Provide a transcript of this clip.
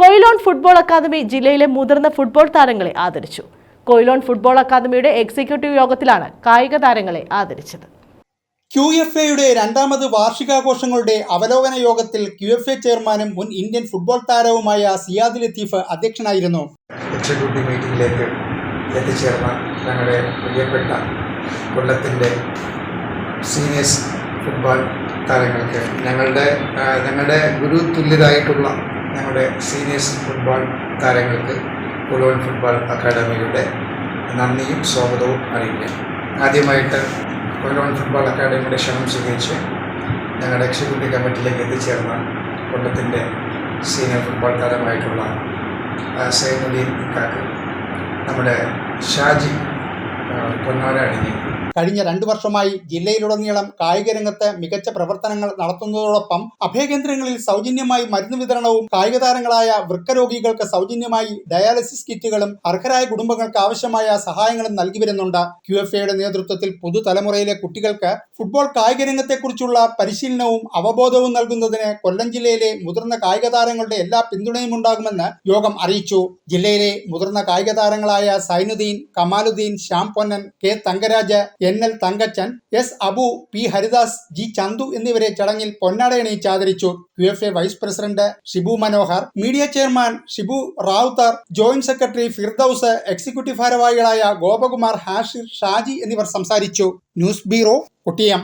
Quilon football academy ജില്ലയിലെ മുതിർന്ന football താരങ്ങളെ ആദരിച്ചു. കൊയിലോൺ ഫുട്ബോൾ അക്കാദമിയുടെ എക്സിക്യൂട്ടീവ് യോഗത്തിലാണ് കായിക താരങ്ങളെ ആദരിച്ചത്. ക്യു എഫ് എയുടെ രണ്ടാമത് വാർഷികാഘോഷങ്ങളുടെ അവലോകന യോഗത്തിൽ ക്യു എഫ് എ ചെയർമാനും മുൻ ഇന്ത്യൻ ഫുട്ബോൾ താരവുമായ സിയാദ് ലത്തീഫ് അധ്യക്ഷനായിരുന്നു. എക്സിക്യൂട്ടീവ് മീറ്റിംഗിലേക്ക് എത്തിച്ചേർന്ന ഞങ്ങളുടെ പ്രിയപ്പെട്ട കൊല്ലത്തിന്റെ സീനിയേഴ്സ് ഫുട്ബോൾ താരങ്ങൾക്ക് ഞങ്ങളുടെ ഞങ്ങളുടെ ഗുരു തുല്യരായിട്ടുള്ള ഞങ്ങളുടെ സീനിയേഴ്സ് ഫുട്ബോൾ താരങ്ങൾക്ക് കൊലോൺ ഫുട്ബോൾ അക്കാഡമിയുടെ നന്ദിയും സ്വാഗതവും അറിയിക്കാം ആദ്യമായിട്ട് കൊലോൺ ഫുട്ബോൾ അക്കാഡമിയുടെ ക്ഷണം സ്വീകരിച്ച് ഞങ്ങളുടെ എക്സിക്യൂട്ടീവ് കമ്മിറ്റിയിലേക്ക് എത്തിച്ചേർന്ന കൊല്ലത്തിന്റെ സീനിയർ ഫുട്ബോൾ താരമായിട്ടുള്ള സൈനുദ്ദീൻ കാക്ക് നമ്മുടെ ഷാജി പൊന്നാര അണിഞ്ഞ് കഴിഞ്ഞ രണ്ടു വർഷമായി ജില്ലയിലുടനീളം കായിക രംഗത്ത് മികച്ച പ്രവർത്തനങ്ങൾ നടത്തുന്നതോടൊപ്പം അഭയകേന്ദ്രങ്ങളിൽ സൗജന്യമായി മരുന്ന് വിതരണവും കായിക താരങ്ങളായ വൃക്കരോഗികൾക്ക് സൗജന്യമായി ഡയാലിസിസ് കിറ്റുകളും അർഹരായ കുടുംബങ്ങൾക്ക് ആവശ്യമായ സഹായങ്ങളും നൽകി വരുന്നുണ്ട്. ക്യു എഫ് എയുടെ നേതൃത്വത്തിൽ പുതുതലമുറയിലെ കുട്ടികൾക്ക് ഫുട്ബോൾ കായിക രംഗത്തെക്കുറിച്ചുള്ള പരിശീലനവും അവബോധവും നൽകുന്നതിന് കൊല്ലം ജില്ലയിലെ മുതിർന്ന കായിക താരങ്ങളുടെ എല്ലാ പിന്തുണയും ഉണ്ടാകുമെന്ന് യോഗം അറിയിച്ചു. ജില്ലയിലെ മുതിർന്ന കായിക താരങ്ങളായ Zainuddin Kamaluddin Shyam Ponnan K Thankaraj N L Thankachan S Abu P Haridas G Chandu എന്നിവരെ ചടങ്ങിൽ പൊന്നാടയണിയിച്ച് ആദരിച്ചു. Q F A vice president Shibu Manohar media chairman Shibu Ravuthar joint secretary Firdous executive ഭാരവാഹികളായ ഗോപകുമാർ ഹാഷിർ ഷാജി എന്നിവർ സംസാരിച്ചു. News bureau Kottiyam.